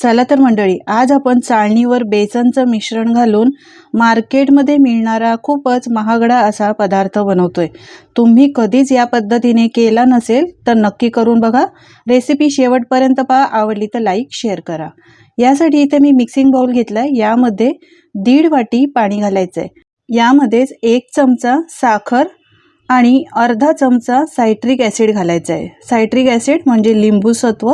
चला तर मंडळी आज आपण चाळणीवर बेसनचं मिश्रण घालून मार्केटमध्ये मिळणारा खूपच महागडा असा पदार्थ बनवतोय. तुम्ही कधीच या पद्धतीने केला नसेल तर नक्की करून बघा. रेसिपी शेवटपर्यंत पहा आवडली तर लाईक शेअर करा. यासाठी इथे मी मिक्सिंग बाउल घेतला आहे यामध्ये दीड वाटी पाणी घालायचं आहे यामध्येच एक चमचा साखर आणि अर्धा चमचा सायट्रिक ॲसिड घालायचा आहे. सायट्रिक ॲसिड म्हणजे लिंबूसत्व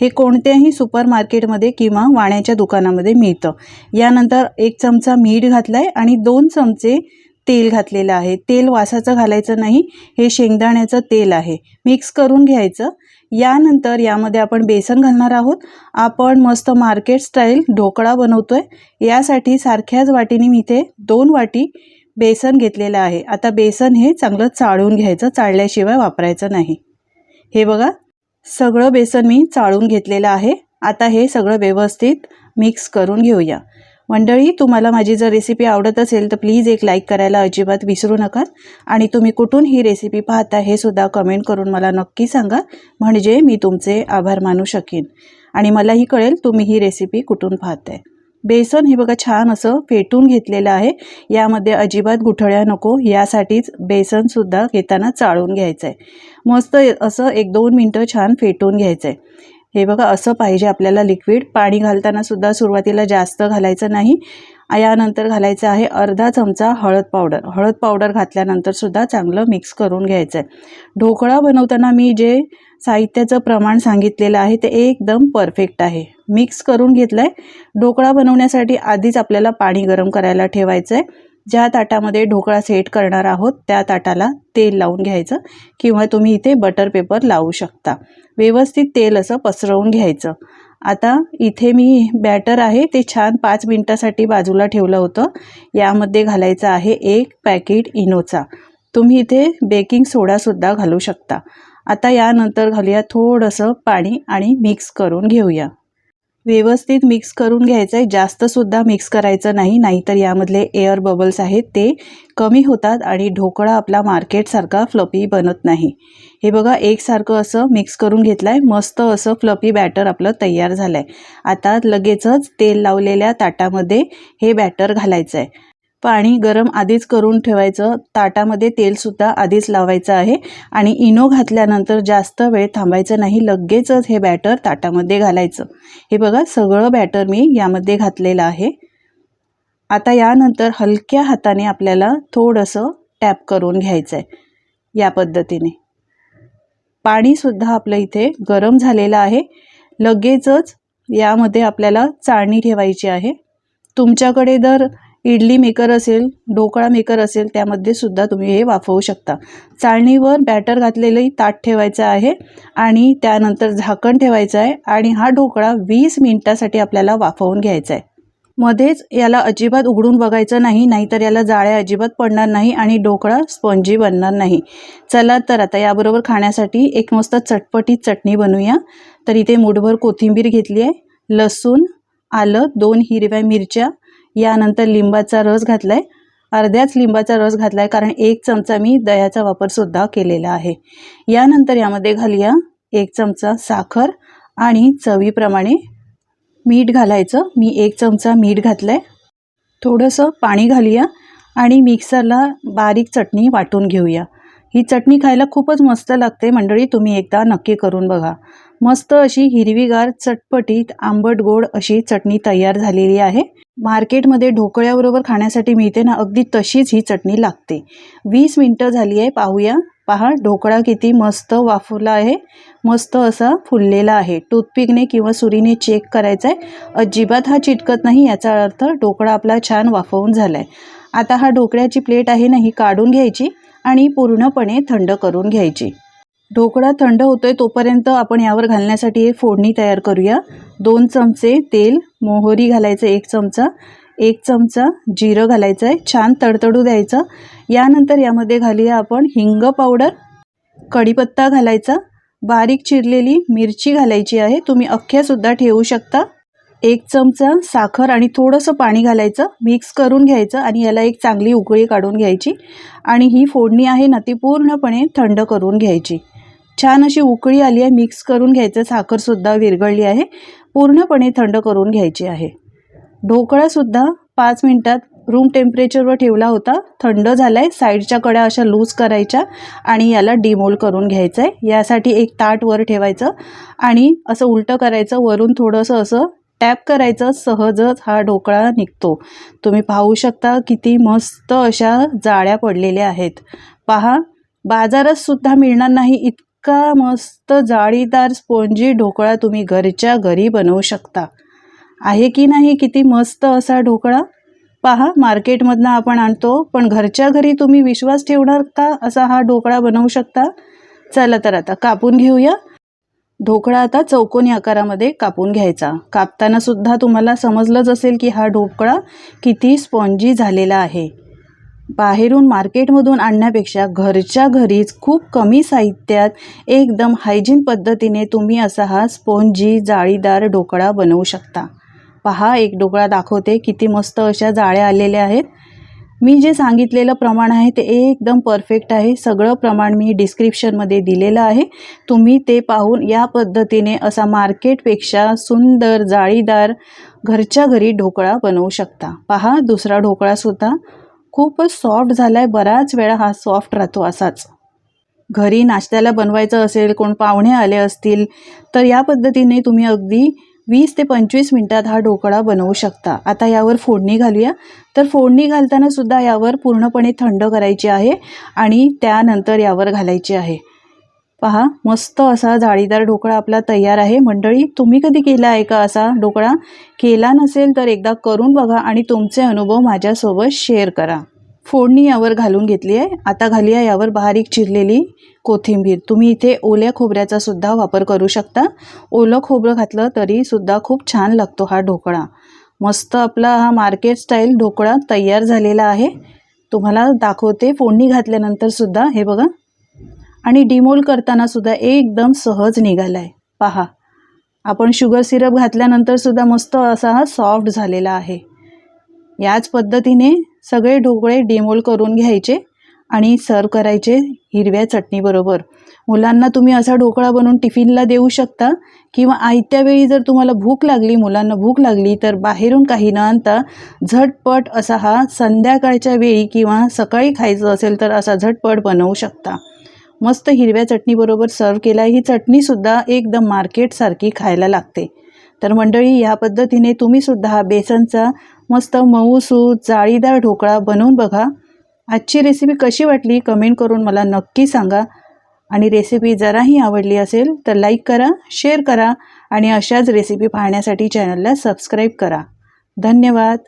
हे कोणत्याही सुपर मार्केटमध्ये किंवा वाण्याच्या दुकानामध्ये मिळतं. यानंतर एक चमचा मीठ घातला आहे आणि दोन चमचे तेल घातलेलं आहे. तेल वासाचं घालायचं नाही हे शेंगदाण्याचं तेल आहे. मिक्स करून घ्यायचं. यानंतर यामध्ये आपण बेसन घालणार आहोत. आपण मस्त मार्केट स्टाईल ढोकळा बनवतो आहे यासाठी सारख्याच वाटीने मी इथे दोन वाटी बेसन घेतलेलं आहे. आता बेसन हे चांगलं चाळून घ्यायचं चाळल्याशिवाय वापरायचं नाही. हे बघा सगळं बेसन मी चाळून घेतलेलं आहे. आता हे सगळं व्यवस्थित मिक्स करून घेऊया. मंडळी तुम्हाला माझी जर रेसिपी आवडत असेल तर प्लीज एक लाईक करायला अजिबात विसरू नका. आणि तुम्ही कुठून ही रेसिपी पाहता हे सुद्धा कमेंट करून मला नक्की सांगा. म्हणजे मी तुमचे आभार मानू शकेन. आणि मलाही कळेल तुम्ही ही रेसिपी कुठून पाहताय. बेसन हे बघा छान असं फेटून घेतलेलं आहे. यामध्ये अजिबात गुठळ्या नको यासाठीच बेसनसुद्धा घेताना चाळून घ्यायचं आहे मस्त असं एक दोन मिनटं छान फेटून घ्यायचं आहे हे बघा असं पाहिजे आपल्याला लिक्विड पाणी घालताना सुद्धा सुरुवातीला जास्त घालायचं नाही. यानंतर घालायचं आहे अर्धा चमचा हळद पावडर हळद पावडर घातल्यानंतर सुद्धा चांगलं मिक्स करून घ्यायचं आहे ढोकळा बनवताना मी जे साहित्याचं प्रमाण सांगितलेलं आहे ते एकदम परफेक्ट आहे. मिक्स करून घेतलं आहे ढोकळा बनवण्यासाठी आधीच आपल्याला पाणी गरम करायला ठेवायचं आहे ज्या ताटामध्ये ढोकळा सेट करणार आहोत त्या ताटाला तेल लावून घ्यायचं किंवा तुम्ही इथे बटर पेपर लावू शकता. व्यवस्थित तेल असं पसरवून घ्यायचं. आता इथे मी बॅटर आहे ते छान पाच मिनटासाठी बाजूला ठेवलं होतं. यामध्ये घालायचं आहे एक पॅकेट इनोचा. तुम्ही इथे बेकिंग सोडासुद्धा घालू शकता. आता यानंतर घालूया थोडंसं पाणी आणि मिक्स करून घेऊया. व्यवस्थित मिक्स करून घ्यायचं आहे जास्तसुद्धा मिक्स करायचं नाही नाहीतर यामधले एअर बबल्स आहेत ते कमी होतात आणि ढोकळा आपला मार्केटसारखा फ्लपी बनत नाही. हे बघा एकसारखं असं मिक्स करून घेतलं आहे मस्त असं फ्लपी बॅटर आपलं तयार झालं आहे आता लगेचच तेल लावलेल्या ताटामध्ये हे बॅटर घालायचं आहे पाणी गरम आधीच करून ठेवायचं. ताटामध्ये तेलसुद्धा आधीच लावायचं आहे. आणि इनो घातल्यानंतर जास्त वेळ थांबायचं नाही. लगेचच हे बॅटर ताटामध्ये घालायचं. हे बघा सगळं बॅटर मी यामध्ये घातलेलं आहे. आता यानंतर हलक्या हाताने आपल्याला थोडंसं टॅप करून घ्यायचं आहे या पद्धतीने. पाणीसुद्धा आपलं इथे गरम झालेलं आहे. लगेचच यामध्ये आपल्याला चाळणी ठेवायची आहे. तुमच्याकडे जर इडली मेकर असेल ढोकळा मेकर असेल त्यामध्ये सुद्धा तुम्ही हे वाफवू शकता. चाळणीवर बॅटर घातलेलंही ताट ठेवायचं आहे आणि त्यानंतर झाकण ठेवायचं आहे आणि हा ढोकळा वीस मिनिटासाठी आपल्याला वाफवून घ्यायचा आहे. मध्येच याला अजिबात उघडून बघायचं नाही नाहीतर याला जाळ्या अजिबात पडणार नाही आणि ढोकळा स्पंजी बनणार नाही. चला तर आता याबरोबर खाण्यासाठी एक मस्त चटपटीत चटणी बनवूया. तर इथे मुठभर कोथिंबीर घेतली आहे लसूण आलं दोन हिरव्या मिरच्या यानंतर लिंबाचा रस घातला आहे अर्ध्याच लिंबाचा रस घातला आहे कारण एक चमचा मी दह्याचा वापरसुद्धा केलेला आहे. यानंतर यामध्ये घालूया एक चमचा साखर आणि चवीप्रमाणे मीठ घालायचं. मी एक चमचा मीठ घातलं आहे थोडंसं पाणी घालूया आणि मिक्सरला बारीक चटणी वाटून घेऊया. ही चटणी खायला खूपच मस्त लागते मंडळी तुम्ही एकदा नक्की करून बघा. मस्त अशी हिरवीगार चटपटीत आंबट गोड अशी चटणी तयार झालेली आहे. मार्केटमध्ये ढोकळ्याबरोबर खाण्यासाठी मिळते ना अगदी तशीच ही चटणी लागते. वीस मिनटं झाली आहे पाहूया. पहा ढोकळा किती मस्त वाफवला आहे. मस्त असा फुललेला आहे. टूथपिकने किंवा सुरीने चेक करायचा आहे अजिबात हा चिटकत नाही याचा अर्थ ढोकळा आपला छान वाफवून झाला आहे आता हा ढोकळ्याची प्लेट आहे ना ही काढून घ्यायची आणि पूर्णपणे थंड करून घ्यायची. ढोकळा थंड होतोय तोपर्यंत आपण यावर घालण्यासाठी हे फोडणी तयार करूया. दोन चमचे तेल मोहरी घालायचं एक चमचा एक चमचा जिरं घालायचं आहे छान तडतडू द्यायचं. यानंतर यामध्ये घालूया आपण हिंग पावडर कढीपत्ता घालायचा बारीक चिरलेली मिरची घालायची आहे तुम्ही अख्ख्यासुद्धा ठेवू शकता. एक चमचा साखर आणि थोडंसं पाणी घालायचं मिक्स करून घ्यायचं आणि याला एक चांगली उकळी काढून घ्यायची. आणि ही फोडणी आहे ना ती पूर्णपणे थंड करून घ्यायची. छान अशी उकळी आली आहे. मिक्स करून घ्यायचं. साखरसुद्धा विरघळली आहे. पूर्णपणे थंड करून घ्यायची आहे. ढोकळासुद्धा पाच मिनटात रूम टेम्परेचरवर ठेवला होता. थंड झाला आहे साईडच्या कड्या अशा लूज करायच्या आणि याला डिमोल करून घ्यायचं आहे यासाठी एक ताट वर ठेवायचं आणि असं उलटं करायचं. वरून थोडंसं असं टॅप करायचं. सहजच हा ढोकळा निघतो. तुम्ही पाहू शकता किती मस्त अशा जाळ्या पडलेल्या आहेत. पहा बाजारात सुद्धा मिळणार नाही इतका मस्त जाळीदार स्पोंजी ढोकळा तुम्ही घरच्या घरी बनवू शकता. आहे की नाही किती मस्त असा ढोकळा? पहा मार्केटमधनं आपण आणतो पण घरच्या घरी तुम्ही विश्वास ठेवणार का असा हा ढोकळा बनवू शकता? चला तर आता कापून घेऊया. ढोकळा आता चौकोनी आकारामध्ये कापून घ्यायचा. कापताना सुद्धा तुम्हाला समजलंच असेल की हा ढोकळा किती स्पॉन्जी झालेला आहे. बाहेरून मार्केटमधून आणण्यापेक्षा घरच्या घरीच खूप कमी साहित्यात एकदम हायजीन पद्धतीने तुम्ही असा हा स्पोंजी जाळीदार ढोकळा बनवू शकता. पहा एक ढोकळा दाखवते किती मस्त अशा जाळ्या आलेल्या आहेत. मी जे सांगितलेलं प्रमाण आहे ते एकदम परफेक्ट आहे. सगळं प्रमाण मी डिस्क्रिप्शनमध्ये दिलेलं आहे. तुम्ही ते पाहून या पद्धतीने असा मार्केटपेक्षा सुंदर जाळीदार घरच्या घरी ढोकळा बनवू शकता. पहा दुसरा ढोकळासुद्धा खूपच सॉफ्ट झाला आहे बराच वेळा हा सॉफ्ट राहतो असाच. घरी नाश्त्याला बनवायचं असेल कोण पाहुणे आले असतील तर या पद्धतीने तुम्ही अगदी वीस ते पंचवीस मिनटात हा ढोकळा बनवू शकता. आता यावर फोडणी घालूया. तर फोडणी घालताना सुद्धा यावर पूर्णपणे थंड करायची आहे आणि त्यानंतर यावर घालायची आहे. पहा मस्त असा जाळीदार ढोकळा आपला तयार आहे. मंडळी तुम्ही कधी केला आहे का असा ढोकळा? केला नसेल तर एकदा करून बघा आणि तुमचे अनुभव माझ्यासोबत शेअर करा. फोडणी यावर घालून घेतली आहे. आता घाली आहे यावर बारीक चिरलेली कोथिंबीर. तुम्ही इथे ओल्या खोबऱ्याचा सुद्धा वापर करू शकता. ओलं खोबरं घातलं तरी सुद्धा खूप छान लागतो हा ढोकळा. मस्त आपला हा मार्केट स्टाईल ढोकळा तयार झालेला आहे. तुम्हाला दाखवते फोडणी घातल्यानंतर सुद्धा. हे बघा आणि डिमोल करताना सुद्धा एकदम सहज निघाला आहे पहा आपण शुगर सिरप घातल्यानंतर सुद्धा मस्त असा हा सॉफ्ट झालेला आहे. याच पद्धतीने सगळे ढोकळे डिमोल करून घ्यायचे आणि सर्व करायचे हिरव्या चटणीबरोबर. मुलांना तुम्ही असा ढोकळा बनवून टिफिनला देऊ शकता किंवा आयत्या वेळी जर तुम्हाला भूक लागली मुलांना भूक लागली तर बाहेरून काही न आणता झटपट असा हा संध्याकाळच्या वेळी किंवा सकाळी खायचं असेल तर असा झटपट बनवू शकता. मस्त हिरव्या चटणीबरोबर सर्व केला. ही चटणीसुद्धा एकदम मार्केटसारखी खायला लागते. तर मंडळी ह्या पद्धतीने तुम्हीसुद्धा हा बेसनचा मस्त मऊसू जाळीदार ढोकळा बनवून बघा. आजची रेसिपी कशी वाटली कमेंट करून मला नक्की सांगा. आणि रेसिपी जराही आवडली असेल तर लाईक करा शेअर करा आणि अशाच रेसिपी पाहण्यासाठी चॅनलला सबस्क्राईब करा. धन्यवाद.